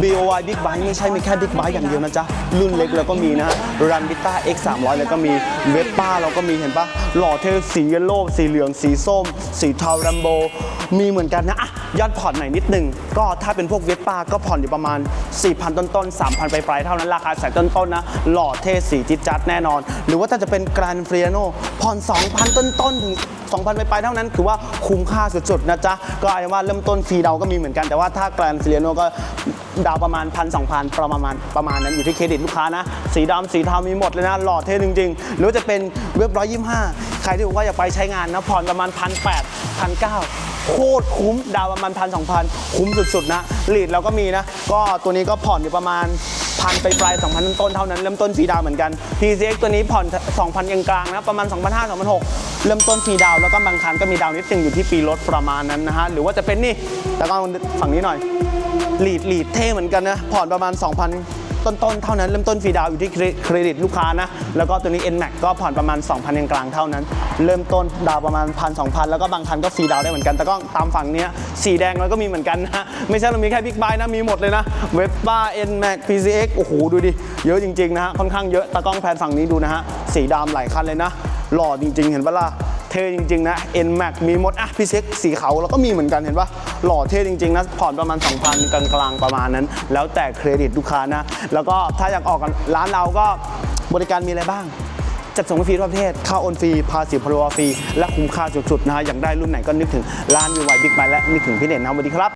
BOY Big Bike ไม่ใช่มีแค่ Big Bike อย่างเดียวนะจ๊ะ รุ่นเล็กเราก็มีนะรันบิต้า X 3 0 0แล้วก็มีเวสป้าเราก็มีเห็นปะหล่อเทสีเยลโล่สีเหลือง สีส้ม สีเทารัมโบ มีเหมือนกันนะอะยอดผ่อนหน่อยนิดนึง ก็ถ้าเป็นพวกเวสป้าก็ผ่อนอยู่ประมาณ 4,000 ต้นๆ 3,000 ไปปลายเท่านั้นราคาสายต้นๆนะ หล่อเทสีจิ๊ดจัดแน่นอน หรือว่าถ้าจะเป็นกรานเฟรียโนผ่อน 2,000 ต้นๆถึง 2,000ไปปลายเท่านั้นถือว่าคุ้มค่าสุดๆนะจ๊ะก็อาจจะว่าเริ่มต้นฟรีดาวก็มีเหมือนกันแต่ว่าถ้าแกรนด์เฟรียโนก็ดาวประมาณพันสองพันประมาณประมาณนั้นอยู่ที่เครดิตลูกค้านะ สีดำสีเทามีหมดเลยนะหล่อเท่จริงๆ หรือจะเป็นเว็บร้อยยี่ห้าใครที่บอกว่าอยากไปใช้งานนะผ่อนประมาณพันแปดพันเก้าโคตรคุ้มดาวประมาณพันสองพันคุ้มสุดๆนะลีดเราก็มีนะ ก็ตัวนี้ก็ผ่อนอยู่ประมาณพันไปปลาย2,000 ต้นเท่านั้น เริ่มต้นฟรีดาวเหมือนกัน PCX ตัวนี้ผ่อน 2,000กลางๆนะ ประมาณ 2,500 2,600 เริ่มต้นฟรีดาวแล้วก็บางคันก็มีดาวนิดนึงอยู่ที่ปีรถประมาณนั้นนะฮะหรือว่าจะเป็นนี่แล้วก็ฝั่งนี้หน่อยหลีดหลีดเท่เหมือนกันนะผ่อนประมาณ 2,000 ต้นๆเท่านั้นเริ่มต้นฟรีดาวอยู่ที่เครดิตลูกค้านะแล้วก็ตัวนี้ NMAX ก็ผ่อนประมาณ 2,000กลางเท่านั้น เริ่มต้นดาวประมาณ1,000 2,000แล้วก็บางคันก็ฟรีดาวได้เหมือนกันแต่ก็ตามฝั่งเนี้ยสีแดงเราก็มีเหมือนกันนะไม่ใช่เรามีแค่บิ๊กไบค์นะมีหมดเลยนะเว็บบ้า NMAX PCX โอ้โหดูดิเยอะจริงๆนะฮะค่อนข้างเยอะตากล้องแพนฝั่งนี้ดูนะฮะสีดำหลายคันเลยนะ หล่อจริง ๆ เห็นปะล่ะเท่จริง ๆ นะ NMAX มีหมดอะ PCX สีขาวเราก็มีเหมือนกันเห็นปะหล่อเท่จริง ๆ นะ ผ่อนประมาณ 2,000กลางๆประมาณนั้น แล้วแต่เครดิตลูกค้านะ แล้วก็ถ้าอยากออกกันร้านเราก็บริการมีอะไรบ้างจัดส่งฟรีทั่วประเทศ ค่าโอนฟรี ภาษีพลวฟรี และคุ้มค่าสุดๆนะฮะ อยากได้รุ่นไหนก็นึกถึงร้านยูไวบิ๊กไบและนึกถึงพี่เด่นนะสวัสดีครับ